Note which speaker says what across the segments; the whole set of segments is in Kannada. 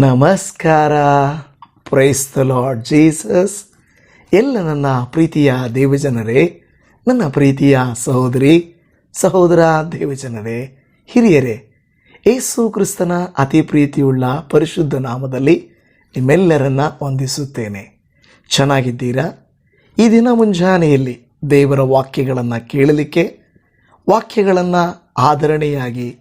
Speaker 1: ನಮಸ್ಕಾರ. ಪ್ರೈಸ್ ದ ಲಾರ್ಡ್ ಜೀಸಸ್ ಎಲ್ಲ ನನ್ನ ಪ್ರೀತಿಯ ದೇವಜನರೇ, ನನ್ನ ಪ್ರೀತಿಯ ಸಹೋದರಿ, ಸಹೋದರ ದೇವಜನರೇ, ಹಿರಿಯರೇ ಏಸು ಕ್ರಿಸ್ತನ ಅತಿ ಪ್ರೀತಿಯುಳ್ಳ ಪರಿಶುದ್ಧ ನಾಮದಲ್ಲಿ ನಿಮ್ಮೆಲ್ಲರನ್ನ ವಂದಿಸುತ್ತೇನೆ. ಚೆನ್ನಾಗಿದ್ದೀರಾ? ಈ ದಿನ ಮುಂಜಾನೆಯಲ್ಲಿ ದೇವರ ವಾಕ್ಯಗಳನ್ನು ಕೇಳಲಿಕ್ಕೆ, ವಾಕ್ಯಗಳನ್ನು ಆಧರಣೆಯಾಗಿ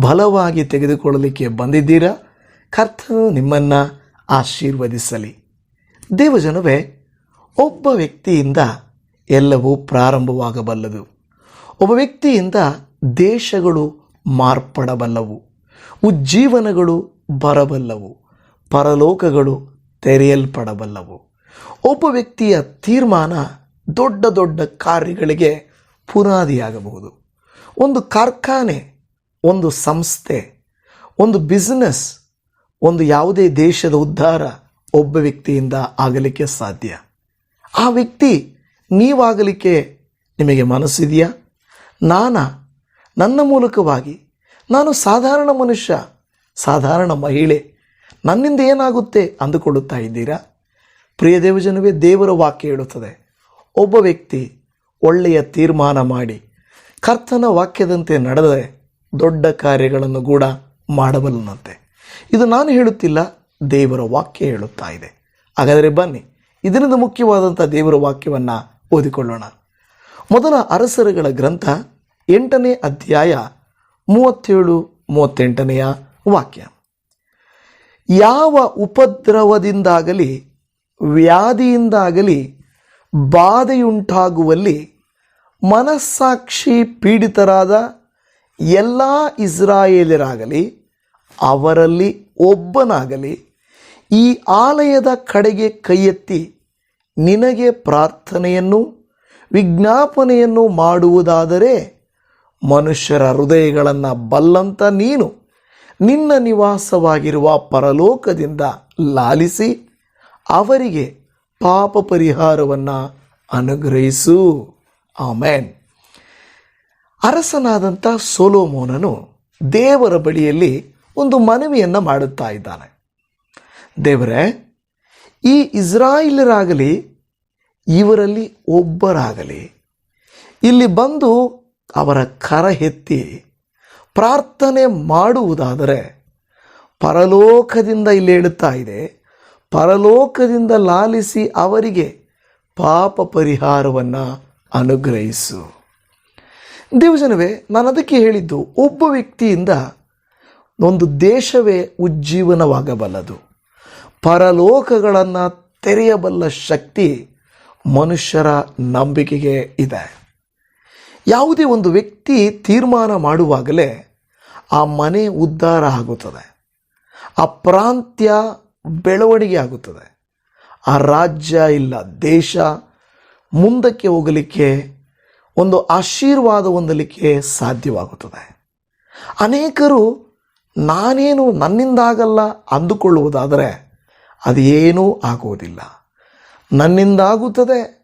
Speaker 1: ಬಲವಾಗಿ ತೆಗೆದುಕೊಳ್ಳಲಿಕ್ಕೆ ಬಂದಿದ್ದೀರಾ? ಕರ್ತನು ನಿಮ್ಮನ್ನು ಆಶೀರ್ವದಿಸಲಿ. ದೇವಜನವೇ, ಒಬ್ಬ ವ್ಯಕ್ತಿಯಿಂದ ಎಲ್ಲವೂ ಪ್ರಾರಂಭವಾಗಬಲ್ಲದು. ಒಬ್ಬ ವ್ಯಕ್ತಿಯಿಂದ ದೇಶಗಳು ಮಾರ್ಪಡಬಲ್ಲವು. ಉಜ್ಜೀವನಗಳು ಬರಬಲ್ಲವು. ಪರಲೋಕಗಳು ತೆರೆಯಲ್ಪಡಬಲ್ಲವು. ಒಬ್ಬ ವ್ಯಕ್ತಿಯ ತೀರ್ಮಾನ ದೊಡ್ಡ ದೊಡ್ಡ ಕಾರ್ಯಗಳಿಗೆ ಪುನಾದಿಯಾಗಬಹುದು. ಒಂದು ಕಾರ್ಖಾನೆ, ಒಂದು ಸಂಸ್ಥೆ, ಒಂದು ಬಿಸ್ನೆಸ್ ಒಂದು ಯಾವುದೇ ದೇಶದ ಉದ್ಧಾರ ಒಬ್ಬ ವ್ಯಕ್ತಿಯಿಂದ ಆಗಲಿಕ್ಕೆ ಸಾಧ್ಯ. ಆ ವ್ಯಕ್ತಿ ನೀವಾಗಲಿಕ್ಕೆ ನಿಮಗೆ ಮನಸ್ಸಿದೆಯಾ? ನಾನ ನನ್ನ ಮೂಲಕವಾಗಿ, ನಾನು ಸಾಧಾರಣ ಮನುಷ್ಯ, ಸಾಧಾರಣ ಮಹಿಳೆ, ನನ್ನಿಂದ ಏನಾಗುತ್ತೆ ಅಂದುಕೊಳ್ಳುತ್ತಾ ಇದ್ದೀರಾ? ಪ್ರಿಯ ದೇವಜನವೇ, ದೇವರ ವಾಕ್ಯ ಹೇಳುತ್ತದೆ, ಒಬ್ಬ ವ್ಯಕ್ತಿ ಒಳ್ಳೆಯ ತೀರ್ಮಾನ ಮಾಡಿ, ಕರ್ತನ ವಾಕ್ಯದಂತೆ ನಡೆದರೆ ದೊಡ್ಡ ಕಾರ್ಯಗಳನ್ನು ಕೂಡ ಮಾಡಬಲ್ಲನಂತೆ. ಇದು ನಾನು ಹೇಳುತ್ತಿಲ್ಲ, ದೇವರ ವಾಕ್ಯ ಹೇಳುತ್ತಾ ಇದೆ. ಹಾಗಾದರೆ ಬನ್ನಿ, ಇದರಿಂದ ಮುಖ್ಯವಾದಂಥ ದೇವರ ವಾಕ್ಯವನ್ನು ಓದಿಕೊಳ್ಳೋಣ. ಮೊದಲ ಅರಸರುಗಳ ಗ್ರಂಥ ಎಂಟನೇ ಅಧ್ಯಾಯ ಮೂವತ್ತೇಳು, ಮೂವತ್ತೆಂಟನೆಯ ವಾಕ್ಯ. ಯಾವ ಉಪದ್ರವದಿಂದಾಗಲಿ, ವ್ಯಾಧಿಯಿಂದಾಗಲಿ ಬಾಧೆಯುಂಟಾಗುವಲ್ಲಿ ಮನಸ್ಸಾಕ್ಷಿ ಪೀಡಿತರಾದ ಎಲ್ಲ ಇಸ್ರಾಯೇಲರಾಗಲಿ ಅವರಲ್ಲಿ ಒಬ್ಬನಾಗಲಿ, ಈ ಆಲಯದ ಕಡೆಗೆ ಕೈಯೆತ್ತಿ ನಿನಗೆ ಪ್ರಾರ್ಥನೆಯನ್ನು ವಿಜ್ಞಾಪನೆಯನ್ನು ಮಾಡುವುದಾದರೆ ಮನುಷ್ಯರ ಹೃದಯಗಳನ್ನು ಬಲ್ಲಂತ ನೀನು ನಿನ್ನ ನಿವಾಸವಾಗಿರುವ ಪರಲೋಕದಿಂದ ಲಾಲಿಸಿ ಅವರಿಗೆ ಪಾಪ ಪರಿಹಾರವನ್ನು ಅನುಗ್ರಹಿಸು. ಆಮೇನ್. ಅರಸನಾದಂಥ ಸೋಲೋಮೋನನು ದೇವರ ಬಳಿಯಲ್ಲಿ ಒಂದು ಮನವಿಯನ್ನು ಮಾಡುತ್ತಾ ಇದ್ದಾನೆ. ದೇವರೇ, ಈ ಇಸ್ರಾಯಿಲರಾಗಲಿ, ಇವರಲ್ಲಿ ಒಬ್ಬರಾಗಲಿ, ಇಲ್ಲಿ ಬಂದು ಅವರ ಕರ ಎತ್ತಿ ಪ್ರಾರ್ಥನೆ ಮಾಡುವುದಾದರೆ ಪರಲೋಕದಿಂದ ಇಲ್ಲಿ ಹೇಳುತ್ತಾ ಇದೆ, ಪರಲೋಕದಿಂದ ಲಾಲಿಸಿ ಅವರಿಗೆ ಪಾಪ ಪರಿಹಾರವನ್ನು ಅನುಗ್ರಹಿಸು. ದೇವಜನವೇ, ನಾನು ಅದಕ್ಕೆ ಹೇಳಿದ್ದು, ಒಬ್ಬ ವ್ಯಕ್ತಿಯಿಂದ ಒಂದು ದೇಶವೇ ಉಜ್ಜೀವನವಾಗಬಲ್ಲದು. ಪರಲೋಕಗಳನ್ನು ತೆರೆಯಬಲ್ಲ ಶಕ್ತಿ ಮನುಷ್ಯರ ನಂಬಿಕೆಗೆ ಇದೆ. ಯಾವುದೇ ಒಂದು ವ್ಯಕ್ತಿ ತೀರ್ಮಾನ ಮಾಡುವಾಗಲೇ ಆ ಮನೆ ಉದ್ಧಾರ ಆಗುತ್ತದೆ. ಆ ಪ್ರಾಂತ್ಯ ಬೆಳವಣಿಗೆ ಆಗುತ್ತದೆ. ಆ ರಾಜ್ಯ ಇಲ್ಲ, ದೇಶ ಮುಂದಕ್ಕೆ ಹೋಗಲಿಕ್ಕೆ, ಒಂದು ಆಶೀರ್ವಾದ ಹೊಂದಲಿಕ್ಕೆ ಸಾಧ್ಯವಾಗುತ್ತದೆ. ಅನೇಕರು ನಾನೇನು ನನ್ನಿಂದಾಗಲ್ಲ ಅಂದುಕೊಳ್ಳುವುದಾದರೆ ಅದೇನೂ ಆಗುವುದಿಲ್ಲ. ನನ್ನಿಂದಾಗುತ್ತದೆ,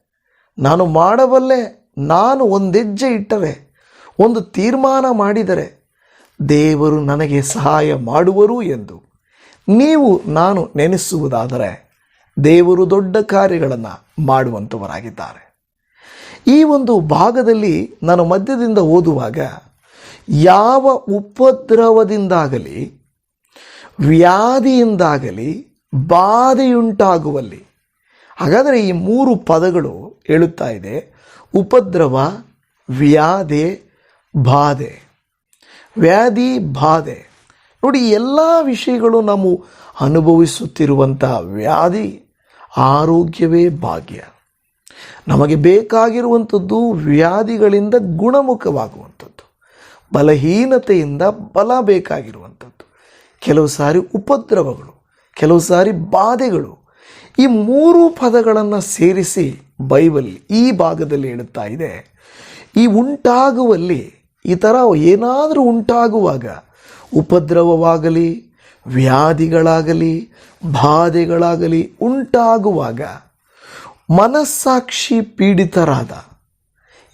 Speaker 1: ನಾನು ಮಾಡಬಲ್ಲೆ, ನಾನು ಒಂದೆಜ್ಜೆ ಇಟ್ಟರೆ, ಒಂದು ತೀರ್ಮಾನ ಮಾಡಿದರೆ ದೇವರು ನನಗೆ ಸಹಾಯ ಮಾಡುವರು ಎಂದು. ನೀವು, ನಾನು ನೆನೆಸುವುದಾದರೆ ದೇವರು ದೊಡ್ಡ ಕಾರ್ಯಗಳನ್ನು ಮಾಡುವಂಥವರಾಗಿದ್ದಾರೆ ಈ ಒಂದು ಭಾಗದಲ್ಲಿ ನಾನು ಮಧ್ಯದಿಂದ ಓದುವಾಗ ಯಾವ ಉಪದ್ರವದಿಂದಾಗಲಿ, ವ್ಯಾಧಿಯಿಂದಾಗಲಿ ಬಾಧೆಯುಂಟಾಗುವಲ್ಲಿ. ಹಾಗಾದರೆ ಈ ಮೂರು ಪದಗಳು ಹೇಳುತ್ತಾ ಇದೆ. ಉಪದ್ರವ, ವ್ಯಾಧಿ, ಬಾಧೆ. ವ್ಯಾಧಿ, ಬಾಧೆ. ನೋಡಿ, ಎಲ್ಲ ವಿಷಯಗಳು ನಾವು ಅನುಭವಿಸುತ್ತಿರುವಂಥ ವ್ಯಾಧಿ ಆರೋಗ್ಯವೇ ಭಾಗ್ಯ. ನಮಗೆ ಬೇಕಾಗಿರುವಂಥದ್ದು ವ್ಯಾಧಿಗಳಿಂದ ಗುಣಮುಖವಾಗುವಂಥದ್ದು. ಬಲಹೀನತೆಯಿಂದ ಬಲ ಬೇಕಾಗಿರುವಂಥದ್ದು. ಕೆಲವು ಸಾರಿ ಉಪದ್ರವಗಳು, ಕೆಲವು ಸಾರಿ ಬಾಧೆಗಳು ಈ ಮೂರು ಪದಗಳನ್ನು ಸೇರಿಸಿ ಬೈಬಲ್ ಈ ಭಾಗದಲ್ಲಿ ಹೇಳುತ್ತಾ ಇದೆ. ಈ ಉಂಟಾಗುವಲ್ಲಿ, ಈ ಥರ ಏನಾದರೂ ಉಂಟಾಗುವಾಗ ಉಪದ್ರವವಾಗಲಿ, ವ್ಯಾಧಿಗಳಾಗಲಿ, ಬಾಧೆಗಳಾಗಲಿ ಉಂಟಾಗುವಾಗ ಮನಸ್ಸಾಕ್ಷಿ ಪೀಡಿತರಾದ,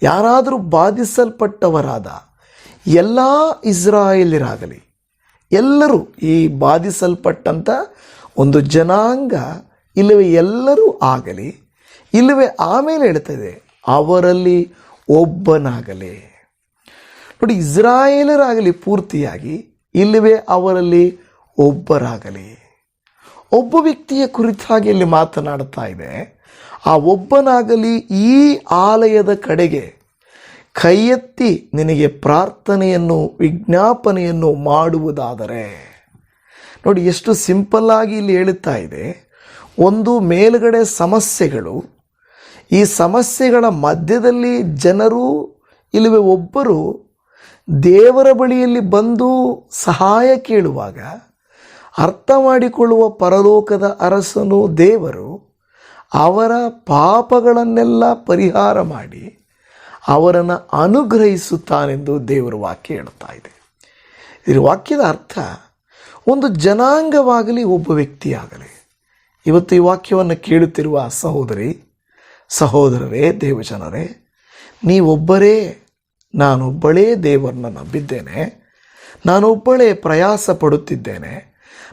Speaker 1: ಯಾರಾದರೂ ಬಾಧಿಸಲ್ಪಟ್ಟವರಾದ ಎಲ್ಲ ಇಸ್ರಾಯೇಲರಾಗಲಿ ಎಲ್ಲರೂ ಈ ಬಾಧಿಸಲ್ಪಟ್ಟಂಥ ಒಂದು ಜನಾಂಗ ಇಲ್ಲವೇ ಎಲ್ಲರೂ ಆಗಲಿ, ಇಲ್ಲವೇ ಆಮೇಲೆ ಹೇಳ್ತದೆ ಅವರಲ್ಲಿ ಒಬ್ಬನಾಗಲಿ. ನೋಡಿ ಇಸ್ರಾಯೇಲರಾಗಲಿ ಪೂರ್ತಿಯಾಗಿ, ಇಲ್ಲವೇ ಅವರಲ್ಲಿ ಒಬ್ಬರಾಗಲಿ. ಒಬ್ಬ ವ್ಯಕ್ತಿಯ ಕುರಿತಾಗಿ ಇಲ್ಲಿ ಮಾತನಾಡ್ತಾ ಇದೆ, ಆ ಒಬ್ಬನಾಗಲಿ ಈ ಆಲಯದ ಕಡೆಗೆ ಕೈ ಎತ್ತಿ ನಿನಗೆ ಪ್ರಾರ್ಥನೆಯನ್ನು, ವಿಜ್ಞಾಪನೆಯನ್ನು ಮಾಡುವುದಾದರೆ. ನೋಡಿ, ಎಷ್ಟು ಸಿಂಪಲ್ ಆಗಿ ಇಲ್ಲಿ ಹೇಳುತ್ತಾ ಇದೆ. ಒಂದು ಮೇಲುಗಡೆ ಸಮಸ್ಯೆಗಳು, ಈ ಸಮಸ್ಯೆಗಳ ಮಧ್ಯದಲ್ಲಿ ಜನರು, ಇಲ್ಲಿವೆ ಒಬ್ಬರು ದೇವರ ಬಳಿಯಲ್ಲಿ ಬಂದು ಸಹಾಯ ಕೇಳುವಾಗ, ಅರ್ಥ ಮಾಡಿಕೊಳ್ಳುವ ಪರಲೋಕದ ಅರಸನು ದೇವರು, ಅವರ ಪಾಪಗಳನ್ನೆಲ್ಲ ಪರಿಹಾರ ಮಾಡಿ ಅವರನ್ನು ಅನುಗ್ರಹಿಸುತ್ತಾನೆಂದು ದೇವರ ವಾಕ್ಯ ಹೇಳುತ್ತಾ ಇದೆ. ಇದರ ವಾಕ್ಯದ ಅರ್ಥ, ಒಂದು ಜನಾಂಗವಾಗಲಿ ಒಬ್ಬ ವ್ಯಕ್ತಿಯಾಗಲಿ. ಇವತ್ತು ಈ ವಾಕ್ಯವನ್ನು ಕೇಳುತ್ತಿರುವ ಸಹೋದರಿ, ಸಹೋದರರೇ, ದೇವಜನರೇ, ನೀವೊಬ್ಬರೇ, ನಾನೊಬ್ಬಳೇ ದೇವರನ್ನ ನಂಬಿದ್ದೇನೆ. ನಾನೊಬ್ಬಳೇ ಪ್ರಯಾಸ ಪಡುತ್ತಿದ್ದೇನೆ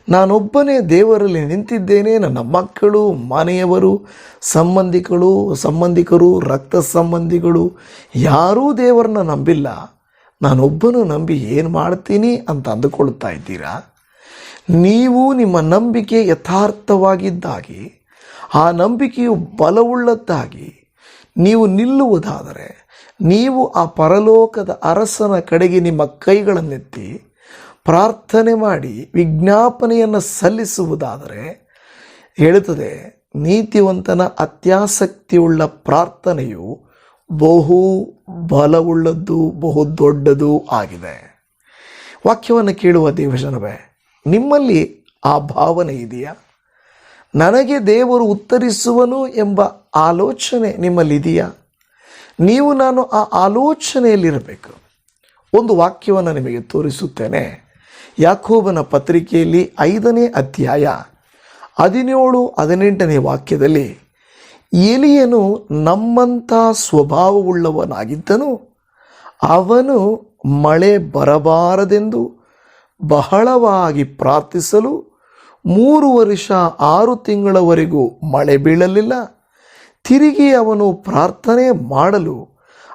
Speaker 1: ನಾನೊಬ್ಬನೇ ದೇವರಲ್ಲಿ ನಿಂತಿದ್ದೇನೆ. ನನ್ನ ಮಕ್ಕಳು, ಮನೆಯವರು ಸಂಬಂಧಿಕರು ಸಂಬಂಧಿಕರು, ರಕ್ತ ಸಂಬಂಧಿಗಳು, ಯಾರೂ ದೇವರನ್ನ ನಂಬಿಲ್ಲ. ನಾನೊಬ್ಬನು ನಂಬಿ ಏನು ಮಾಡ್ತೀನಿ ಅಂತ ಅಂದುಕೊಳ್ತಾ ಇದ್ದೀರಾ? ನೀವು ನಿಮ್ಮ ನಂಬಿಕೆ ಯಥಾರ್ಥವಾಗಿದ್ದಾಗಿ, ಆ ನಂಬಿಕೆಯು ಬಲವುಳ್ಳದ್ದಾಗಿ, ನೀವು ನಿಲ್ಲುವುದಾದರೆ, ನೀವು ಆ ಪರಲೋಕದ ಅರಸನ ಕಡೆಗೆ ನಿಮ್ಮ ಕೈಗಳನ್ನೆತ್ತಿ ಪ್ರಾರ್ಥನೆ ಮಾಡಿ ವಿಜ್ಞಾಪನೆಯನ್ನು ಸಲ್ಲಿಸುವುದಾದರೆ ಹೇಳುತ್ತದೆ, ನೀತಿವಂತನ ಅತ್ಯಾಸಕ್ತಿಯುಳ್ಳ ಪ್ರಾರ್ಥನೆಯು ಬಹು ಬಲವುಳ್ಳದ್ದು, ಬಹು ದೊಡ್ಡದು ಆಗಿದೆ. ವಾಕ್ಯವನ್ನು ಕೇಳುವ ದೇವಜನವೇ ನಿಮ್ಮಲ್ಲಿ ಆ ಭಾವನೆ ಇದೆಯಾ? ನನಗೆ ದೇವರು ಉತ್ತರಿಸುವನು ಎಂಬ ಆಲೋಚನೆ ನಿಮ್ಮಲ್ಲಿದೆಯಾ ನೀವು ನಾನು ಆ ಆಲೋಚನೆಯಲ್ಲಿರಬೇಕು. ಒಂದು ವಾಕ್ಯವನ್ನು ನಿಮಗೆ ತೋರಿಸುತ್ತೇನೆ. ಯಾಕೋಬನ ಪತ್ರಿಕೆಯಲ್ಲಿ ಐದನೇ ಅಧ್ಯಾಯ, ಹದಿನೇಳು, ಹದಿನೆಂಟನೇ ವಾಕ್ಯದಲ್ಲಿ, ಎಲಿಯನು ನಮ್ಮಂಥ ಸ್ವಭಾವವುಳ್ಳವನಾಗಿದ್ದನು, ಅವನು ಮಳೆ ಬರಬಾರದೆಂದು ಬಹಳವಾಗಿ ಪ್ರಾರ್ಥಿಸಲು ಮೂರು ವರ್ಷ ಆರು ತಿಂಗಳವರೆಗೂ ಮಳೆ ಬೀಳಲಿಲ್ಲ. ತಿರುಗಿ ಅವನು ಪ್ರಾರ್ಥನೆ ಮಾಡಲು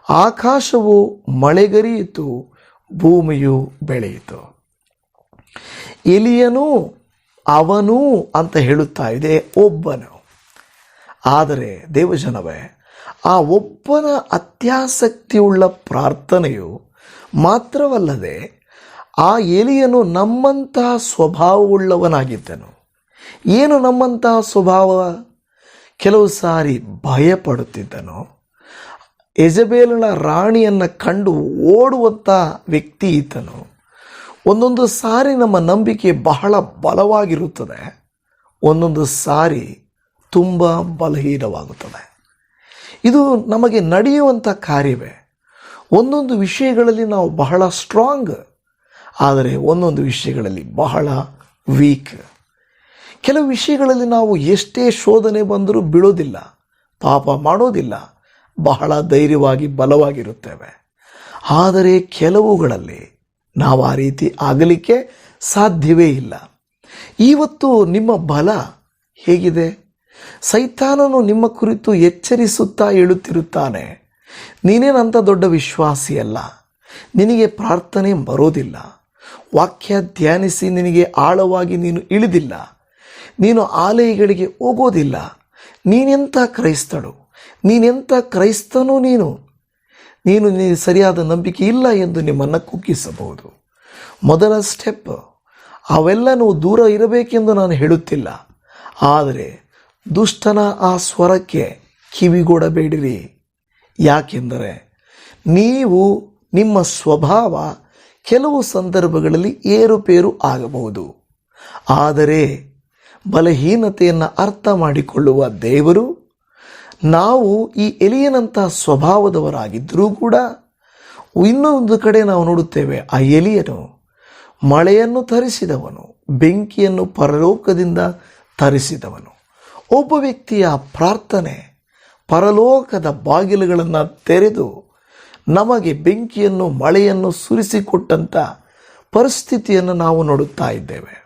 Speaker 1: ಆಕಾಶವು ಮಳೆಗರಿಯಿತು, ಭೂಮಿಯು ಬೆಳೆಯಿತು. ಎಲಿಯನು ಅವನು ಅಂತ ಹೇಳುತ್ತಾ ಇದೆ ಒಬ್ಬನು. ಆದರೆ ದೇವಜನವೇ, ಆ ಒಬ್ಬನ ಅತ್ಯಾಸಕ್ತಿಯುಳ್ಳ ಪ್ರಾರ್ಥನೆಯು ಮಾತ್ರವಲ್ಲದೆ ಆ ಎಲಿಯನು ನಮ್ಮಂತಹ ಸ್ವಭಾವವುಳ್ಳವನಾಗಿದ್ದನು. ಏನು ನಮ್ಮಂತಹ ಸ್ವಭಾವ? ಕೆಲವು ಸಾರಿ ಭಯಪಡುತ್ತಿದ್ದನು. ಎಜಬೇಲನ ರಾಣಿಯನ್ನು ಕಂಡು ಓಡುವಂಥ ವ್ಯಕ್ತಿ ಈತನು. ಒಂದೊಂದು ಸಾರಿ ನಮ್ಮ ನಂಬಿಕೆ ಬಹಳ ಬಲವಾಗಿರುತ್ತದೆ. ಒಂದೊಂದು ಸಾರಿ ತುಂಬ ಬಲಹೀನವಾಗುತ್ತದೆ. ಇದು ನಮಗೆ ನಡೆಯುವಂಥ ಕಾರ್ಯವೇ. ಒಂದೊಂದು ವಿಷಯಗಳಲ್ಲಿ ನಾವು ಬಹಳ ಸ್ಟ್ರಾಂಗ್ ಆದರೆ ಒಂದೊಂದು ವಿಷಯಗಳಲ್ಲಿ ಬಹಳ ವೀಕ್ ಕೆಲವು ವಿಷಯಗಳಲ್ಲಿ ನಾವು ಎಷ್ಟೇ ಶೋಧನೆ ಬಂದರೂ ಬಿಡೋದಿಲ್ಲ ಪಾಪ ಮಾಡೋದಿಲ್ಲ, ಬಹಳ ಧೈರ್ಯವಾಗಿ ಬಲವಾಗಿರುತ್ತೇವೆ. ಆದರೆ ಕೆಲವುಗಳಲ್ಲಿ ನಾವು ಆ ರೀತಿ ಆಗಲಿಕ್ಕೆ ಸಾಧ್ಯವೇ ಇಲ್ಲ. ಇವತ್ತು ನಿಮ್ಮ ಬಲ ಹೇಗಿದೆ? ಸೈತಾನನು ನಿಮ್ಮ ಕುರಿತು ಎಚ್ಚರಿಸುತ್ತಾ ಹೇಳುತ್ತಿರುತ್ತಾನೆ. ನೀನೇನಂತ ದೊಡ್ಡ ವಿಶ್ವಾಸಿಯಲ್ಲ ನಿನಗೆ ಪ್ರಾರ್ಥನೆ ಬರೋದಿಲ್ಲ. ವಾಕ್ಯ ಧ್ಯಾನಿಸಿ ನಿನಗೆ ಆಳವಾಗಿ ನೀನು ಇಳಿದಿಲ್ಲ. ನೀನು ಆಲಯಗಳಿಗೆ ಹೋಗೋದಿಲ್ಲ. ನೀನೆಂಥ ಕ್ರೈಸ್ತಳು? ನೀನೆಂಥ ಕ್ರೈಸ್ತನೂ ನೀನು? ನೀನು ನೀ ಸರಿಯಾದ ನಂಬಿಕೆ ಇಲ್ಲ ಎಂದು ನಿಮ್ಮನ್ನು ಕುಗ್ಗಿಸಬಹುದು. ಮೊದಲ ಸ್ಟೆಪ್ ಅವೆಲ್ಲ ನೀವು ದೂರ ಇರಬೇಕೆಂದು ನಾನು ಹೇಳುತ್ತಿಲ್ಲ. ಆದರೆ ದುಷ್ಟನ ಆ ಸ್ವರಕ್ಕೆ ಕಿವಿಗೊಡಬೇಡಿರಿ. ಯಾಕೆಂದರೆ ನೀವು ನಿಮ್ಮ ಸ್ವಭಾವ ಕೆಲವು ಸಂದರ್ಭಗಳಲ್ಲಿ ಏರುಪೇರು ಆಗಬಹುದು. ಆದರೆ ಬಲಹೀನತೆಯನ್ನು ಅರ್ಥ ಮಾಡಿಕೊಳ್ಳುವ ದೇವರು ನಾವು ಈ ಎಲಿಯನಂತಹ ಸ್ವಭಾವದವರಾಗಿದ್ದರೂ ಕೂಡ ಇನ್ನೊಂದು ಕಡೆ ನಾವು ನೋಡುತ್ತೇವೆ, ಆ ಎಲಿಯನು ಮಳೆಯನ್ನು ತರಿಸಿದವನು, ಬೆಂಕಿಯನ್ನು ಪರಲೋಕದಿಂದ ತರಿಸಿದವನು. ಒಬ್ಬ ವ್ಯಕ್ತಿಯ ಪ್ರಾರ್ಥನೆ ಪರಲೋಕದ ಬಾಗಿಲುಗಳನ್ನು ತೆರೆದು ನಮಗೆ ಬೆಂಕಿಯನ್ನು, ಮಳೆಯನ್ನು ಸುರಿಸಿಕೊಟ್ಟಂಥ ಪರಿಸ್ಥಿತಿಯನ್ನು ನಾವು ನೋಡುತ್ತಾ ಇದ್ದೇವೆ.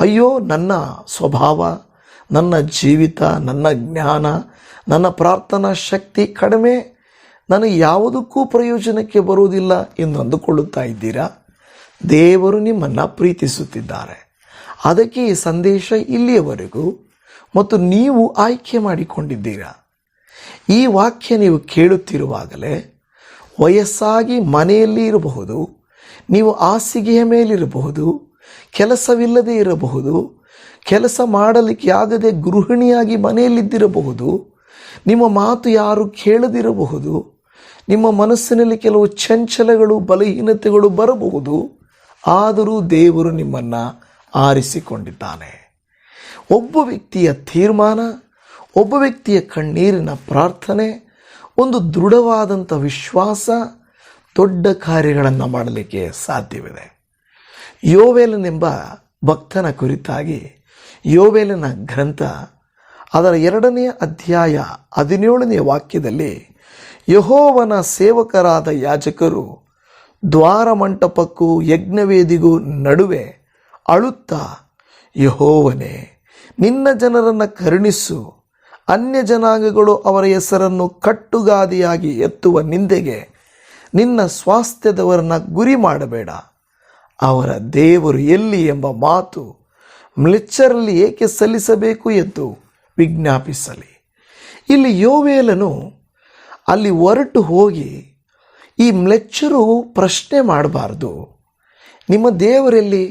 Speaker 1: ಅಯ್ಯೋ, ನನ್ನ ಸ್ವಭಾವ ನನ್ನ ಜೀವಿತ, ನನ್ನ ಜ್ಞಾನ, ನನ್ನ ಪ್ರಾರ್ಥನಾ ಶಕ್ತಿ ಕಡಿಮೆ. ನನಗೆ ಯಾವುದಕ್ಕೂ ಪ್ರಯೋಜನಕ್ಕೆ ಬರುವುದಿಲ್ಲ ಎಂದು ಅಂದುಕೊಳ್ಳುತ್ತಾ ಇದ್ದೀರಾ? ದೇವರು ನಿಮ್ಮನ್ನು ಪ್ರೀತಿಸುತ್ತಿದ್ದಾರೆ. ಅದಕ್ಕೆ ಈ ಸಂದೇಶ ಇಲ್ಲಿಯವರೆಗೂ. ಮತ್ತು ನೀವು ಆಯ್ಕೆ ಮಾಡಿಕೊಂಡಿದ್ದೀರಾ? ಈ ವಾಕ್ಯ ನೀವು ಕೇಳುತ್ತಿರುವಾಗಲೇ ವಯಸ್ಸಾಗಿ ಮನೆಯಲ್ಲಿ ಇರಬಹುದು, ನೀವು ಹಾಸಿಗೆಯ ಮೇಲಿರಬಹುದು, ಕೆಲಸವಿಲ್ಲದೆ ಇರಬಹುದು ಕೆಲಸ ಮಾಡಲಿಕ್ಕೆ ಆಗದೆ ಗೃಹಿಣಿಯಾಗಿ ಮನೆಯಲ್ಲಿದ್ದಿರಬಹುದು, ನಿಮ್ಮ ಮಾತು ಯಾರು ಕೇಳದಿರಬಹುದು, ನಿಮ್ಮ ಮನಸ್ಸಿನಲ್ಲಿ ಕೆಲವು ಚಂಚಲಗಳು, ಬಲಹೀನತೆಗಳು ಬರಬಹುದು, ಆದರೂ ದೇವರು ನಿಮ್ಮನ್ನು ಆರಿಸಿಕೊಂಡಿದ್ದಾನೆ. ಒಬ್ಬ ವ್ಯಕ್ತಿಯ ತೀರ್ಮಾನ, ಒಬ್ಬ ವ್ಯಕ್ತಿಯ ಕಣ್ಣೀರಿನ ಪ್ರಾರ್ಥನೆ, ಒಂದು ದೃಢವಾದಂಥ ವಿಶ್ವಾಸ, ದೊಡ್ಡ ಕಾರ್ಯಗಳನ್ನು ಮಾಡಲಿಕ್ಕೆ ಸಾಧ್ಯವಿದೆ. ಯೋವೇಲನೆಂಬ ಭಕ್ತನ ಕುರಿತಾಗಿ ಯೋವೇಲನ ಗ್ರಂಥ, ಅದರ ಎರಡನೆಯ ಅಧ್ಯಾಯ ಹದಿನೇಳನೆಯ ವಾಕ್ಯದಲ್ಲಿ ಯಹೋವನ ಸೇವಕರಾದ ಯಾಜಕರು ದ್ವಾರ ಮಂಟಪಕ್ಕೂ ಯಜ್ಞವೇದಿಗೂ ನಡುವೆ ಅಳುತ್ತಾ, ಯಹೋವನೇ, ನಿನ್ನ ಜನರನ್ನು ಕರುಣಿಸು. ಅನ್ಯ ಜನಾಂಗಗಳು ಅವರ ಹೆಸರನ್ನು ಕಟ್ಟುಗಾದಿಯಾಗಿ ಎತ್ತುವ ನಿಂದೆಗೆ ನಿನ್ನ ಸ್ವಾಸ್ಥ್ಯದವರನ್ನು ಗುರಿ ಮಾಡಬೇಡ. ಅವರ ದೇವರು ಎಲ್ಲಿ ಎಂಬ ಮಾತು ಮ್ಲೆಚ್ಚರಲ್ಲಿ ಏಕೆ ಸಲ್ಲಿಸಬೇಕು ಎಂದು ವಿಜ್ಞಾಪಿಸಲಿ. ಇಲ್ಲಿ ಯೋವೇಲನು ಅಲ್ಲಿ ಹೊರಟು ಹೋಗಿ ಈ ಮ್ಲೆಚ್ಚರು ಪ್ರಶ್ನೆ ಮಾಡಬಾರ್ದು. ನಿಮ್ಮ ದೇವರಲ್ಲಿ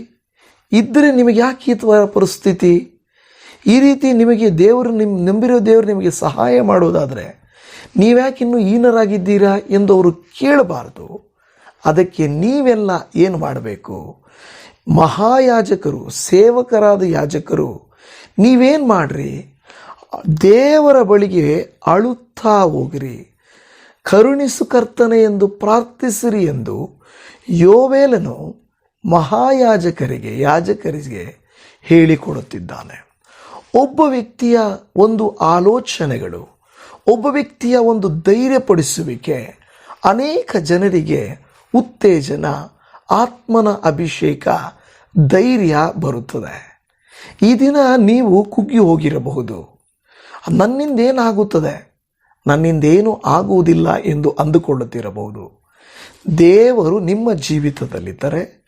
Speaker 1: ಇದ್ದರೆ ನಿಮಗೆ ಯಾಕೆ ಈ ಥರ ಪರಿಸ್ಥಿತಿ? ಈ ರೀತಿ ನಿಮಗೆ ದೇವರು ನಿಮ್ಮ ನಂಬಿರೋ ದೇವರು ನಿಮಗೆ ಸಹಾಯ ಮಾಡೋದಾದರೆ ನೀವ್ಯಾಕೆ ಇನ್ನೂ ಈನರಾಗಿದ್ದೀರಾ ಎಂದು ಅವರು ಕೇಳಬಾರ್ದು. ಅದಕ್ಕೆ ನೀವೆಲ್ಲ ಏನು ಮಾಡಬೇಕು? ಮಹಾಯಾಜಕರು, ಸೇವಕರಾದ ಯಾಜಕರು, ನೀವೇನು ಮಾಡ್ರಿ? ದೇವರ ಬಳಿಗೆ ಅಳುತ್ತಾ ಹೋಗಿರಿ. ಕರುಣಿಸು ಕರ್ತನೆ ಎಂದು ಪ್ರಾರ್ಥಿಸಿರಿ ಎಂದು ಯೋವೇಲನು ಮಹಾಯಾಜಕರಿಗೆ, ಯಾಜಕರಿಗೆ ಹೇಳಿಕೊಡುತ್ತಿದ್ದಾನೆ. ಒಬ್ಬ ವ್ಯಕ್ತಿಯ ಒಂದು ಆಲೋಚನೆಗಳು, ಒಬ್ಬ ವ್ಯಕ್ತಿಯ ಒಂದು ಧೈರ್ಯಪಡಿಸುವಿಕೆ ಅನೇಕ ಜನರಿಗೆ ಉತ್ತೇಜನ, ಆತ್ಮನ ಅಭಿಷೇಕ ಧೈರ್ಯ ಬರುತ್ತದೆ. ಈ ದಿನ ನೀವು ಕುಗ್ಗಿ ಹೋಗಿರಬಹುದು. ನನ್ನಿಂದ ಏನಾಗುತ್ತದೆ ನನ್ನಿಂದೇನು ಆಗುವುದಿಲ್ಲ ಎಂದು ಅಂದುಕೊಳ್ಳುತ್ತಿರಬಹುದು. ದೇವರು ನಿಮ್ಮ ಜೀವಿತದಲ್ಲಿದ್ದರೆ,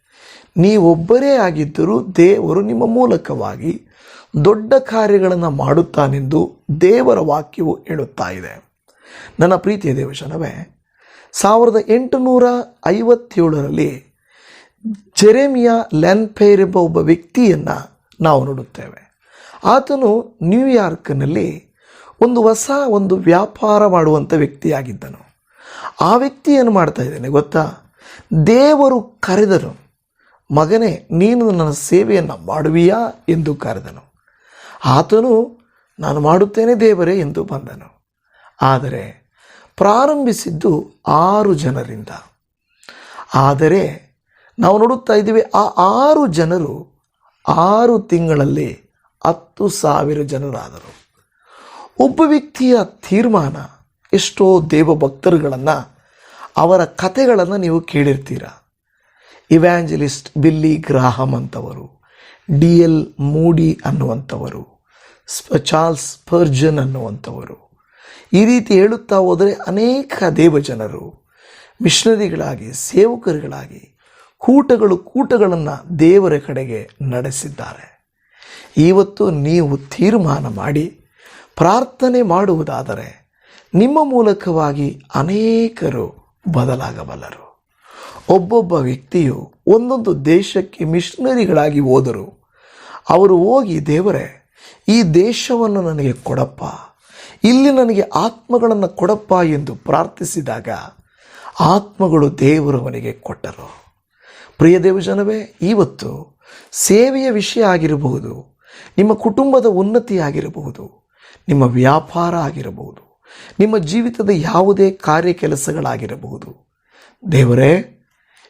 Speaker 1: ನೀವೊಬ್ಬರೇ ಆಗಿದ್ದರೂ ದೇವರು ನಿಮ್ಮ ಮೂಲಕವಾಗಿ ದೊಡ್ಡ ಕಾರ್ಯಗಳನ್ನು ಮಾಡುತ್ತಾನೆಂದು ದೇವರ ವಾಕ್ಯವು ಹೇಳುತ್ತಾ ಇದೆ. ನನ್ನ ಪ್ರೀತಿಯ ದೇವಶನವೇ ಸಾವಿರದ ಎಂಟುನೂರ ಐವತ್ತೇಳರಲ್ಲಿ ಜೆರೆಮಿಯಾ ಲ್ಯಾನ್ಫೇರ್ ಎಂಬ ಒಬ್ಬ ವ್ಯಕ್ತಿಯನ್ನು ನಾವು ನೋಡುತ್ತೇವೆ. ಆತನು ನ್ಯೂಯಾರ್ಕ್ನಲ್ಲಿ ಒಂದು ಹೊಸ ಒಂದು ವ್ಯಾಪಾರ ಮಾಡುವಂಥ ವ್ಯಕ್ತಿಯಾಗಿದ್ದನು. ಆ ವ್ಯಕ್ತಿ ಏನು ಮಾಡ್ತಾ ಇದ್ದಾನೆ ಗೊತ್ತಾ? ದೇವರು ಕರೆದನು, ಮಗನೇ, ನೀನು ನನ್ನ ಸೇವೆಯನ್ನು ಮಾಡುವಿಯಾ? ಎಂದು ಕರೆದನು. ಆತನು, ನಾನು ಮಾಡುತ್ತೇನೆ ದೇವರೇ, ಎಂದು ಬಂದನು. ಆದರೆ ಪ್ರಾರಂಭಿಸಿದ್ದು ಆರು ಜನರಿಂದ. ಆದರೆ ನಾವು ನೋಡುತ್ತಾ ಇದ್ದೀವಿ, ಆ ಆರು ಜನರು ಆರು ತಿಂಗಳಲ್ಲಿ ಹತ್ತು ಸಾವಿರ ಜನರಾದರು. ಒಬ್ಬ ವ್ಯಕ್ತಿಯ ತೀರ್ಮಾನ ಎಷ್ಟೋ ದೇವಭಕ್ತರುಗಳನ್ನು, ಅವರ ಕಥೆಗಳನ್ನು ನೀವು ಕೇಳಿರ್ತೀರ? ಇವ್ಯಾಂಜಲಿಸ್ಟ್ ಬಿಲ್ಲಿ ಗ್ರಾಹಮ್ ಅಂತವರು, ಡಿ ಎಲ್ ಮೂಡಿ ಅನ್ನುವಂಥವರು ಚಾರ್ಲ್ಸ್ ಪರ್ಜನ್ ಅನ್ನುವಂಥವರು ಈ ರೀತಿ ಹೇಳುತ್ತಾ ಹೋದರೆ ಅನೇಕ ದೇವಜನರು, ಮಿಷನರಿಗಳಾಗಿ, ಸೇವಕರುಗಳಾಗಿ ಕೂಟಗಳು ಕೂಟಗಳನ್ನು ದೇವರ ಕಡೆಗೆ ನಡೆಸಿದ್ದಾರೆ. ಇವತ್ತು ನೀವು ತೀರ್ಮಾನ ಮಾಡಿ, ಪ್ರಾರ್ಥನೆ ಮಾಡುವುದಾದರೆ ನಿಮ್ಮ ಮೂಲಕವಾಗಿ ಅನೇಕರು ಬದಲಾಗಬಲ್ಲರು. ಒಬ್ಬೊಬ್ಬ ವ್ಯಕ್ತಿಯು ಒಂದೊಂದು ದೇಶಕ್ಕೆ ಮಿಷನರಿಗಳಾಗಿ ಹೋದರು. ಅವರು ಹೋಗಿ, ದೇವರೇ, ಈ ದೇಶವನ್ನು ನನಗೆ ಕೊಡಪ್ಪ, ಇಲ್ಲಿ ನನಗೆ ಆತ್ಮಗಳನ್ನು ಕೊಡಪ್ಪ ಎಂದು ಪ್ರಾರ್ಥಿಸಿದಾಗ ಆತ್ಮಗಳು ದೇವರವನಿಗೆ ಕೊಟ್ಟರು. ಪ್ರಿಯ ದೇವಜನವೇ, ಇವತ್ತು ಸೇವೆಯ ವಿಷಯ ಆಗಿರಬಹುದು, ನಿಮ್ಮ ಕುಟುಂಬದ ಉನ್ನತಿ ಆಗಿರಬಹುದು, ನಿಮ್ಮ ವ್ಯಾಪಾರ ಆಗಿರಬಹುದು, ನಿಮ್ಮ ಜೀವಿತದ ಯಾವುದೇ ಕಾರ್ಯ ಕೆಲಸಗಳಾಗಿರಬಹುದು ದೇವರೇ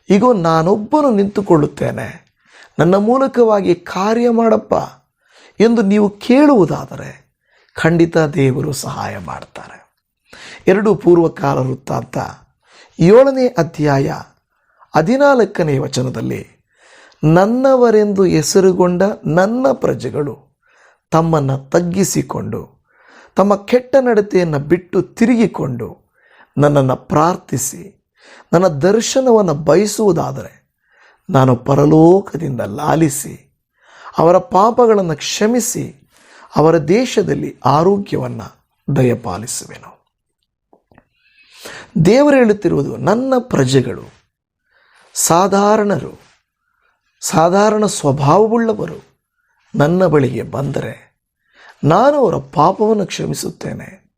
Speaker 1: ಈಗೋ ನಾನೊಬ್ಬನು ನಿಂತುಕೊಳ್ಳುತ್ತೇನೆ. ನನ್ನ ಮೂಲಕವಾಗಿ ಕಾರ್ಯ ಮಾಡಪ್ಪ ಎಂದು ನೀವು ಕೇಳುವುದಾದರೆ ಖಂಡಿತ ದೇವರು ಸಹಾಯ ಮಾಡ್ತಾರೆ. ಎರಡು ಪೂರ್ವಕಾಲ ವೃತ್ತಾಂತ ಏಳನೇ ಅಧ್ಯಾಯ ಹದಿನಾಲ್ಕನೇ ವಚನದಲ್ಲಿ, ನನ್ನವರೆಂದು ಹೆಸರುಗೊಂಡ ನನ್ನ ಪ್ರಜೆಗಳು ತಮ್ಮನ್ನು ತಗ್ಗಿಸಿಕೊಂಡು, ತಮ್ಮ ಕೆಟ್ಟ ನಡತೆಯನ್ನು ಬಿಟ್ಟು ತಿರುಗಿಕೊಂಡು ನನ್ನನ್ನು ಪ್ರಾರ್ಥಿಸಿ, ನನ್ನ ದರ್ಶನವನ್ನು ಬಯಸುವುದಾದರೆ ನಾನು ಪರಲೋಕದಿಂದ ಲಾಲಿಸಿ, ಅವರ ಪಾಪಗಳನ್ನು ಕ್ಷಮಿಸಿ, ಅವರ ದೇಶದಲ್ಲಿ ಆರೋಗ್ಯವನ್ನು ದಯಪಾಲಿಸುವೆನು. ದೇವರು ಹೇಳುತ್ತಿರುವುದು, ನನ್ನ ಪ್ರಜೆಗಳು ಸಾಧಾರಣರು, ಸಾಧಾರಣ ಸ್ವಭಾವವುಳ್ಳವರು ನನ್ನ ಬಳಿಗೆ ಬಂದರೆ ನಾನು ಅವರ ಪಾಪವನ್ನು ಕ್ಷಮಿಸುತ್ತೇನೆ,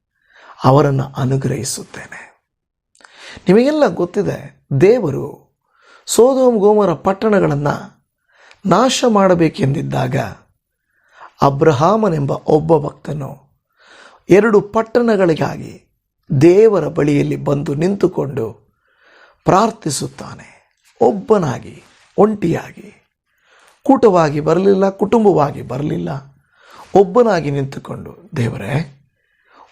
Speaker 1: ಅವರನ್ನು ಅನುಗ್ರಹಿಸುತ್ತೇನೆ. ನಿಮಗೆಲ್ಲ ಗೊತ್ತಿದೆ, ದೇವರು ಸೋದೋಮ್ ಗೋಮರ ಪಟ್ಟಣಗಳನ್ನು ನಾಶ ಮಾಡಬೇಕೆಂದಿದ್ದಾಗ ಅಬ್ರಹಾಮನೆಂಬ ಒಬ್ಬ ಭಕ್ತನು ಎರಡು ಪಟ್ಟಣಗಳಿಗಾಗಿ ದೇವರ ಬಳಿಯಲ್ಲಿ ಬಂದು ನಿಂತುಕೊಂಡು ಪ್ರಾರ್ಥಿಸುತ್ತಾನೆ. ಒಬ್ಬನಾಗಿ, ಒಂಟಿಯಾಗಿ, ಕೂಟವಾಗಿ ಬರಲಿಲ್ಲ, ಕುಟುಂಬವಾಗಿ ಬರಲಿಲ್ಲ, ಒಬ್ಬನಾಗಿ ನಿಂತುಕೊಂಡು, ದೇವರೇ,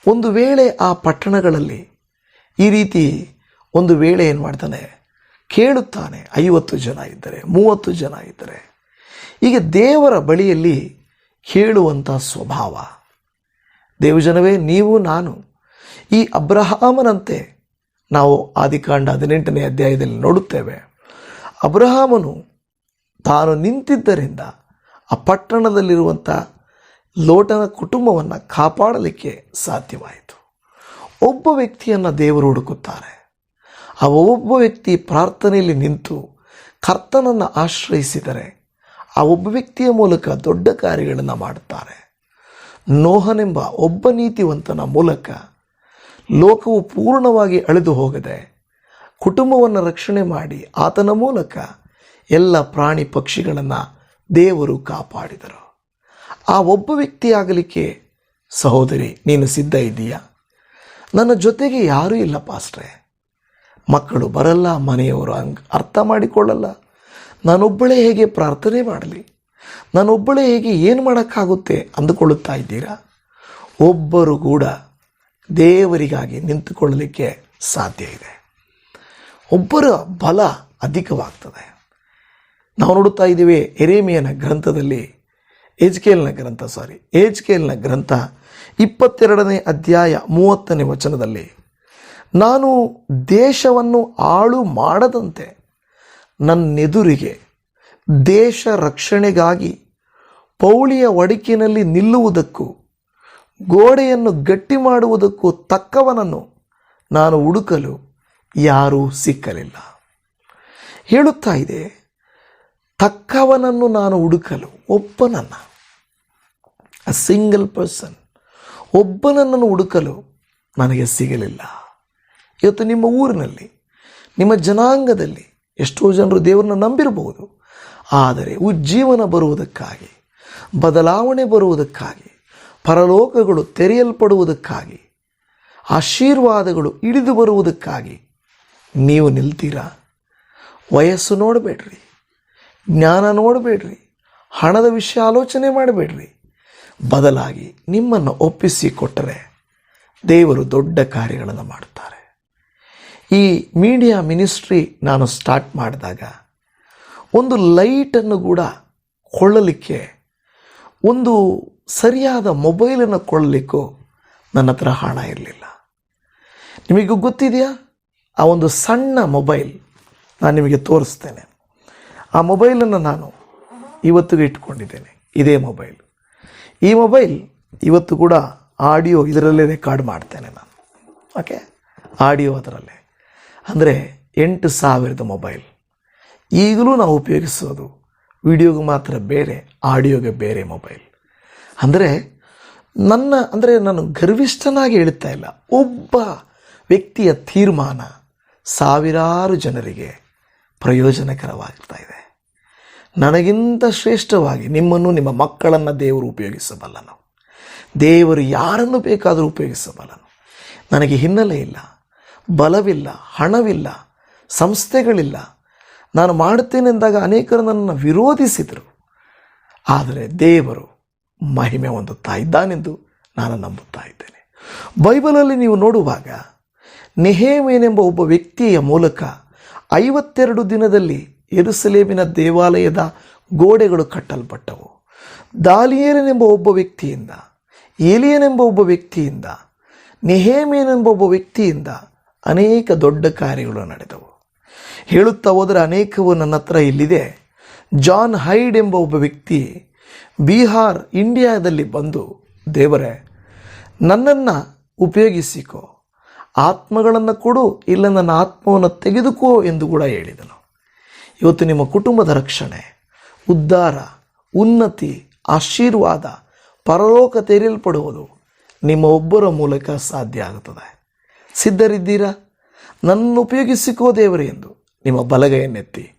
Speaker 1: ಒಂದು ವೇಳೆ ಆ ಪಟ್ಟಣಗಳಲ್ಲಿ ಈ ರೀತಿ ಒಂದು ವೇಳೆ ಏನು ಮಾಡ್ತಾನೆ? ಕೇಳುತ್ತಾನೆ, ಐವತ್ತು ಜನ ಇದ್ದರೆ, ಮೂವತ್ತು ಜನ ಇದ್ದರೆ. ಈಗ ದೇವರ ಬಳಿಯಲ್ಲಿ ಕೇಳುವಂಥ ಸ್ವಭಾವ. ದೇವಜನವೇ, ನೀವು, ನಾನು, ಈ ಅಬ್ರಹಾಮನಂತೆ ನಾವು ಆದಿಕಾಂಡ ಹದಿನೆಂಟನೇ ಅಧ್ಯಾಯದಲ್ಲಿ ನೋಡುತ್ತೇವೆ. ಅಬ್ರಹಾಮನು ತಾನು ನಿಂತಿದ್ದರಿಂದ ಆ ಪಟ್ಟಣದಲ್ಲಿರುವಂಥ ಲೋಟನ ಕುಟುಂಬವನ್ನು ಕಾಪಾಡಲಿಕ್ಕೆ ಸಾಧ್ಯವಾಯಿತು. ಒಬ್ಬ ವ್ಯಕ್ತಿಯನ್ನು ದೇವರು ಹುಡುಕುತ್ತಾರೆ. ಆ ಒಬ್ಬ ವ್ಯಕ್ತಿ ಪ್ರಾರ್ಥನೆಯಲ್ಲಿ ನಿಂತು ಕರ್ತನನ್ನು ಆಶ್ರಯಿಸಿದರೆ ಆ ಒಬ್ಬ ವ್ಯಕ್ತಿಯ ಮೂಲಕ ದೊಡ್ಡ ಕಾರ್ಯಗಳನ್ನು ಮಾಡುತ್ತಾರೆ. ನೋಹನೆಂಬ ಒಬ್ಬ ನೀತಿವಂತನ ಮೂಲಕ ಲೋಕವು ಪೂರ್ಣವಾಗಿ ಅಳೆದು ಹೋಗದೆ ಕುಟುಂಬವನ್ನು ರಕ್ಷಣೆ ಮಾಡಿ ಆತನ ಮೂಲಕ ಎಲ್ಲ ಪ್ರಾಣಿ ಪಕ್ಷಿಗಳನ್ನು ದೇವರು ಕಾಪಾಡಿದರು. ಆ ಒಬ್ಬ ವ್ಯಕ್ತಿಯಾಗಲಿಕ್ಕೆ, ಸಹೋದರಿ, ನೀನು ಸಿದ್ಧ ಇದೆಯಾ ನನ್ನ ಜೊತೆಗೆ ಯಾರೂ ಇಲ್ಲ, ಪಾಸ್ಟ್ರೆ. ಮಕ್ಕಳು ಬರಲ್ಲ, ಮನೆಯವರು ಹಂಗೆ ಅರ್ಥ ಮಾಡಿಕೊಳ್ಳಲ್ಲ. ನಾನೊಬ್ಬಳೇ ಹೇಗೆ ಪ್ರಾರ್ಥನೆ ಮಾಡಲಿ? ನಾನೊಬ್ಬಳೇ ಹೇಗೆ ಏನು ಮಾಡೋಕ್ಕಾಗುತ್ತೆ ಅಂದುಕೊಳ್ಳುತ್ತಾ ಇದ್ದೀರಾ? ಒಬ್ಬರು ಕೂಡ ದೇವರಿಗಾಗಿ ನಿಂತುಕೊಳ್ಳಲಿಕ್ಕೆ ಸಾಧ್ಯ ಇದೆ. ಒಬ್ಬರ ಬಲ ಅಧಿಕವಾಗ್ತದೆ. ನಾವು ನೋಡುತ್ತಾ ಇದ್ದೀವಿ ಎರೇಮಿಯನ ಗ್ರಂಥದಲ್ಲಿ ಏಜ್ಕೇಲ್ನ ಗ್ರಂಥ ಸಾರಿ ಏಜ್ಕೇಲ್ನ ಗ್ರಂಥ ಇಪ್ಪತ್ತೆರಡನೇ ಅಧ್ಯಾಯ ಮೂವತ್ತನೇ ವಚನದಲ್ಲಿ, ನಾನು ದೇಶವನ್ನು ಹಾಳು ಮಾಡದಂತೆ ನನ್ನೆದುರಿಗೆ ದೇಶ ರಕ್ಷಣೆಗಾಗಿ ಪೌಳಿಯ ಒಡಕಿನಲ್ಲಿ ನಿಲ್ಲುವುದಕ್ಕೂ, ಗೋಡೆಯನ್ನು ಗಟ್ಟಿ ಮಾಡುವುದಕ್ಕೂ ತಕ್ಕವನನ್ನು ನಾನು ಹುಡುಕಲು ಯಾರೂ ಸಿಕ್ಕಲಿಲ್ಲ. ಹೇಳುತ್ತಾ ಇದೆ, ತಕ್ಕವನನ್ನು ನಾನು ಹುಡುಕಲು ಒಬ್ಬನನ್ನು ಅ ಸಿಂಗಲ್ ಪರ್ಸನ್ ಒಬ್ಬನನ್ನು ಹುಡುಕಲು ನನಗೆ ಸಿಗಲಿಲ್ಲ. ಇವತ್ತು ನಿಮ್ಮ ಊರಿನಲ್ಲಿ, ನಿಮ್ಮ ಜನಾಂಗದಲ್ಲಿ ಎಷ್ಟೋ ಜನರು ದೇವರನ್ನು ನಂಬಿರಬಹುದು. ಆದರೆ ಉಜ್ಜೀವನ ಬರುವುದಕ್ಕಾಗಿ, ಬದಲಾವಣೆ ಬರುವುದಕ್ಕಾಗಿ, ಪರಲೋಕಗಳು ತೆರೆಯಲ್ಪಡುವುದಕ್ಕಾಗಿ, ಆಶೀರ್ವಾದಗಳು ಇಳಿದು ಬರುವುದಕ್ಕಾಗಿ ನೀವು ನಿಲ್ತೀರಾ? ವಯಸ್ಸು ನೋಡಬೇಡ್ರಿ. ಜ್ಞಾನ ನೋಡಬೇಡ್ರಿ. ಹಣದ ವಿಷಯ ಆಲೋಚನೆ ಮಾಡಬೇಡ್ರಿ. ಬದಲಾಗಿ ನಿಮ್ಮನ್ನು ಒಪ್ಪಿಸಿ ಕೊಟ್ಟರೆ ದೇವರು ದೊಡ್ಡ ಕಾರ್ಯಗಳನ್ನು ಮಾಡುತ್ತಾರೆ. ಈ ಮೀಡಿಯಾ ಮಿನಿಸ್ಟ್ರಿ ನಾನು ಸ್ಟಾರ್ಟ್ ಮಾಡಿದಾಗ ಒಂದು ಲೈಟನ್ನು ಕೂಡ ಕೊಳ್ಳಲಿಕ್ಕೆ, ಒಂದು ಸರಿಯಾದ ಮೊಬೈಲನ್ನು ಕೊಳ್ಳಲಿಕ್ಕೂ ನನ್ನ ಹತ್ರ ಹಣ ಇರಲಿಲ್ಲ. ನಿಮಗೂ ಗೊತ್ತಿದೆಯಾ? ಆ ಒಂದು ಸಣ್ಣ ಮೊಬೈಲ್ ನಾನು ನಿಮಗೆ ತೋರಿಸ್ತೇನೆ. ಆ ಮೊಬೈಲನ್ನು ನಾನು ಇವತ್ತಿಗೂ ಇಟ್ಕೊಂಡಿದ್ದೇನೆ. ಇದೇ ಮೊಬೈಲ್. ಈ ಮೊಬೈಲ್ ಇವತ್ತು ಕೂಡ ಆಡಿಯೋ ಇದರಲ್ಲೇ ರೆಕಾರ್ಡ್ ಮಾಡ್ತೇನೆ ನಾನು. ಓಕೆ? ಆಡಿಯೋ ಅದರಲ್ಲೇ. ಅಂದರೆ ಎಂಟು ಸಾವಿರದ ಮೊಬೈಲ್. ಈಗಲೂ ನಾವು ಉಪಯೋಗಿಸೋದು ವಿಡಿಯೋಗೆ ಮಾತ್ರ ಬೇರೆ, ಆಡಿಯೋಗೆ ಬೇರೆ ಮೊಬೈಲ್. ಅಂದರೆ ನನ್ನ, ಅಂದರೆ ನಾನು ಗರ್ವಿಷ್ಠನಾಗಿ ಹೇಳ್ತಾ ಇಲ್ಲ. ಒಬ್ಬ ವ್ಯಕ್ತಿಯ ತೀರ್ಮಾನ ಸಾವಿರಾರು ಜನರಿಗೆ ಪ್ರಯೋಜನಕರವಾಗ್ತಾ ಇದೆ. ನನಗಿಂತ ಶ್ರೇಷ್ಠವಾಗಿ ನಿಮ್ಮನ್ನು ನಿಮ್ಮ ಮಕ್ಕಳನ್ನು ದೇವರು ಉಪಯೋಗಿಸಬಲ್ಲನು ದೇವರು ಯಾರನ್ನು ಬೇಕಾದರೂ ಉಪಯೋಗಿಸಬಲ್ಲನು ನನಗೆ ಹಿನ್ನೆಲೆ ಇಲ್ಲ, ಬಲವಿಲ್ಲ, ಹಣವಿಲ್ಲ, ಸಂಸ್ಥೆಗಳಿಲ್ಲ. ನಾನು ಮಾಡುತ್ತೇನೆಂದಾಗ ಅನೇಕರು ನನ್ನನ್ನು ವಿರೋಧಿಸಿದರು. ಆದರೆ ದೇವರು ಮಹಿಮೆ ಹೊಂದುತ್ತಾ ಇದ್ದಾನೆಂದು ನಾನು ನಂಬುತ್ತಾ ಇದ್ದೇನೆ. ಬೈಬಲಲ್ಲಿ ನೀವು ನೋಡುವಾಗ ನೆಹೇಮೇನೆಂಬ ಒಬ್ಬ ವ್ಯಕ್ತಿಯ ಮೂಲಕ ಐವತ್ತೆರಡು ದಿನದಲ್ಲಿ ಎರುಸಲೇಮಿನ ದೇವಾಲಯದ ಗೋಡೆಗಳು ಕಟ್ಟಲ್ಪಟ್ಟವು. ದಾಲಿಯೇಲನೆಂಬ ಒಬ್ಬ ವ್ಯಕ್ತಿಯಿಂದ ಏಲಿಯನೆಂಬ ಒಬ್ಬ ವ್ಯಕ್ತಿಯಿಂದ ನೆಹೇಮೇನೆಂಬ ಒಬ್ಬ ವ್ಯಕ್ತಿಯಿಂದ ಅನೇಕ ದೊಡ್ಡ ಕಾರ್ಯಗಳು ನಡೆದವು. ಹೇಳುತ್ತಾ ಹೋದರೆ ಅನೇಕವು ನನ್ನ ಹತ್ರ ಇಲ್ಲಿದೆ. ಜಾನ್ ಹೈಡ್ ಎಂಬ ಒಬ್ಬ ವ್ಯಕ್ತಿ ಬಿಹಾರ್, ಇಂಡಿಯಾದಲ್ಲಿ ಬಂದು, ದೇವರೇ, ನನ್ನನ್ನು ಉಪಯೋಗಿಸಿಕೋ. ಆತ್ಮಗಳನ್ನು ಕೊಡು ಇಲ್ಲ ನನ್ನ ಆತ್ಮವನ್ನು ತೆಗೆದುಕೋ ಎಂದು ಕೂಡ ಹೇಳಿದನು. ಇವತ್ತು ನಿಮ್ಮ ಕುಟುಂಬದ ರಕ್ಷಣೆ, ಉದ್ಧಾರ, ಉನ್ನತಿ, ಆಶೀರ್ವಾದ, ಪರಲೋಕ ತೆರೆಯಲ್ಪಡುವುದು ನಿಮ್ಮ ಒಬ್ಬರ ಮೂಲಕ ಸಾಧ್ಯ ಆಗುತ್ತದೆ ಸಿದ್ಧರಿದ್ದೀರಾ? ನನ್ನನ್ನು ಉಪಯೋಗಿಸಿಕೋ ದೇವರು ಎಂದು ನಿಮ್ಮ ಬಲಗೈಯನ್ನೆತ್ತಿ,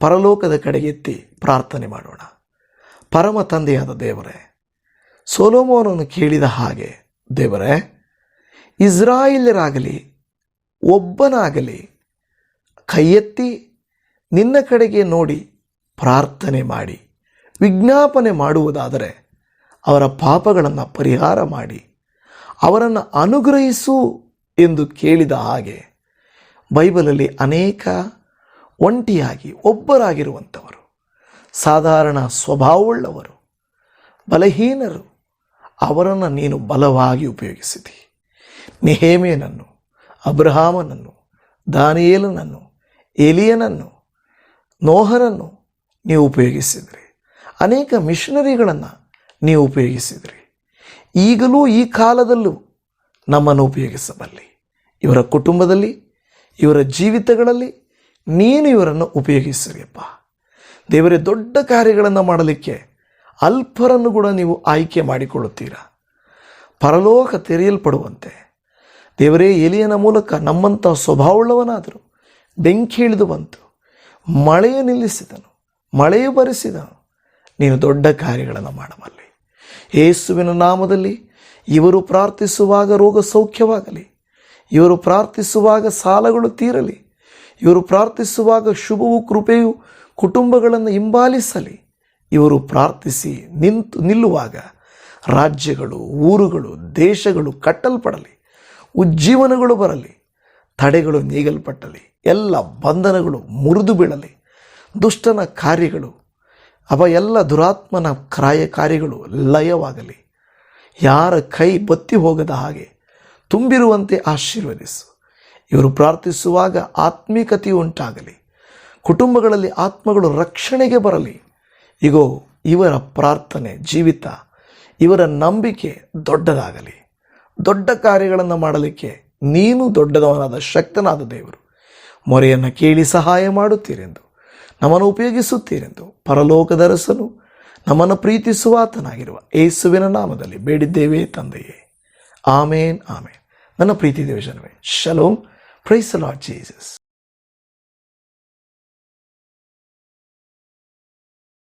Speaker 1: ಪರಲೋಕದ ಕಡೆಗೆ ಎತ್ತಿ ಪ್ರಾರ್ಥನೆ ಮಾಡೋಣ. ಪರಮ ತಂದೆಯಾದ ದೇವರೇ ಸೋಲೋಮೋನನ್ನು ಕೇಳಿದ ಹಾಗೆ, ದೇವರೇ ಇಸ್ರಾಯೇಲರಾಗಲಿ ಒಬ್ಬನಾಗಲಿ, ಕೈಯೆತ್ತಿ ನಿನ್ನ ಕಡೆಗೆ ನೋಡಿ ಪ್ರಾರ್ಥನೆ ಮಾಡಿ, ವಿಜ್ಞಾಪನೆ ಮಾಡುವುದಾದರೆ ಅವರ ಪಾಪಗಳನ್ನು ಪರಿಹಾರ ಮಾಡಿ, ಅವರನ್ನು ಅನುಗ್ರಹಿಸು ಎಂದು ಕೇಳಿದ ಹಾಗೆ ಬೈಬಲಲ್ಲಿ ಅನೇಕ ಒಂಟಿಯಾಗಿ ಒಬ್ಬರಾಗಿರುವಂಥವರು, ಸಾಧಾರಣ ಸ್ವಭಾವವುಳ್ಳವರು, ಬಲಹೀನರು, ಅವರನ್ನು ನೀನು ಬಲವಾಗಿ ಉಪಯೋಗಿಸಿದಿ. ನೆಹೇಮಿಯನನ್ನು, ಅಬ್ರಹಾಮನನ್ನು, ದಾನಿಯೇಲನನ್ನು, ಎಲಿಯನನ್ನು, ನೋಹನನ್ನು ನೀವು ಉಪಯೋಗಿಸಿದ್ರಿ. ಅನೇಕ ಮಿಷನರಿಗಳನ್ನು ನೀವು ಉಪಯೋಗಿಸಿದ್ರಿ. ಈಗಲೂ ಈ ಕಾಲದಲ್ಲೂ ನಮ್ಮನ್ನು ಉಪಯೋಗಿಸಬಲ್ಲಿ. ಇವರ ಕುಟುಂಬದಲ್ಲಿ, ಇವರ ಜೀವಿತಗಳಲ್ಲಿ ನೀನು ಇವರನ್ನು ಉಪಯೋಗಿಸಿರಿಯಪ್ಪ. ದೇವರೇ, ದೊಡ್ಡ ಕಾರ್ಯಗಳನ್ನು ಮಾಡಲಿಕ್ಕೆ ಅಲ್ಪರನ್ನು ಕೂಡ ನೀವು ಆಯ್ಕೆ ಮಾಡಿಕೊಳ್ಳುತ್ತೀರಾ? ಪರಲೋಕ ತೆರೆಯಲ್ಪಡುವಂತೆ ದೇವರೇ, ಎಲಿಯನ ಮೂಲಕ ನಮ್ಮಂಥ ಸ್ವಭಾವವುಳ್ಳವನಾದರು. ಬೆಂಕಿ ಇಳಿದು ಬಂತು. ಮಳೆಯು ನಿಲ್ಲಿಸಿದನು. ಮಳೆಯು ಬರೆಸಿದನು. ನೀನು ದೊಡ್ಡ ಕಾರ್ಯಗಳನ್ನು ಮಾಡಬಲ್ಲಿ. ಯೇಸುವಿನ ನಾಮದಲ್ಲಿ ಇವರು ಪ್ರಾರ್ಥಿಸುವಾಗ ರೋಗ ಸೌಖ್ಯವಾಗಲಿ. ಇವರು ಪ್ರಾರ್ಥಿಸುವಾಗ ಸಾಲಗಳು ತೀರಲಿ. ಇವರು ಪ್ರಾರ್ಥಿಸುವಾಗ ಶುಭವು, ಕೃಪೆಯು ಕುಟುಂಬಗಳನ್ನು ಹಿಂಬಾಲಿಸಲಿ. ಇವರು ಪ್ರಾರ್ಥಿಸಿ ನಿಂತು ನಿಲ್ಲುವಾಗ ರಾಜ್ಯಗಳು, ಊರುಗಳು, ದೇಶಗಳು ಕಟ್ಟಲ್ಪಡಲಿ. ಉಜ್ಜೀವನಗಳು ಬರಲಿ, ತಡೆಗಳು ನೀಗಲ್ಪಟ್ಟಲಿ, ಎಲ್ಲ ಬಂಧನಗಳು ಮುರಿದು ಬೀಳಲಿ, ದುಷ್ಟನ ಕಾರ್ಯಗಳು, ಅವ ಎಲ್ಲ ದುರಾತ್ಮನ ಕ್ರಾಯ ಕಾರ್ಯಗಳು ಲಯವಾಗಲಿ. ಯಾರ ಕೈ ಬತ್ತಿ ಹೋಗದ ಹಾಗೆ ತುಂಬಿರುವಂತೆ ಆಶೀರ್ವದಿಸು. ಇವರು ಪ್ರಾರ್ಥಿಸುವಾಗ ಆತ್ಮೀಕತೆಯು ಉಂಟಾಗಲಿ. ಕುಟುಂಬಗಳಲ್ಲಿ ಆತ್ಮಗಳು ರಕ್ಷಣೆಗೆ ಬರಲಿ. ಇಗೋ, ಇವರ ಪ್ರಾರ್ಥನೆ ಜೀವಿತ, ಇವರ ನಂಬಿಕೆ ದೊಡ್ಡದಾಗಲಿ. ದೊಡ್ಡ ಕಾರ್ಯಗಳನ್ನು ಮಾಡಲಿಕ್ಕೆ ನೀನು ದೊಡ್ಡದವನಾದ ಶಕ್ತನಾದ ದೇವರು. ಮೊರೆಯನ್ನು ಕೇಳಿ ಸಹಾಯ ಮಾಡುತ್ತೀರೆಂದು, ನಮ್ಮನ್ನು ಉಪಯೋಗಿಸುತ್ತೀರೆಂದು ಪರಲೋಕದರಸನು ನಮ್ಮನ್ನು ಪ್ರೀತಿಸುವ ಆತನಾಗಿರುವ ಏಸುವಿನ ನಾಮದಲ್ಲಿ ಬೇಡಿದ್ದೇವೆ ತಂದೆಯೇ. Amen amen. ನನ್ನ ಪ್ರೀತಿ ದೇವಜನವೇ, ಶಲೋಮ್. Praise Lord Jesus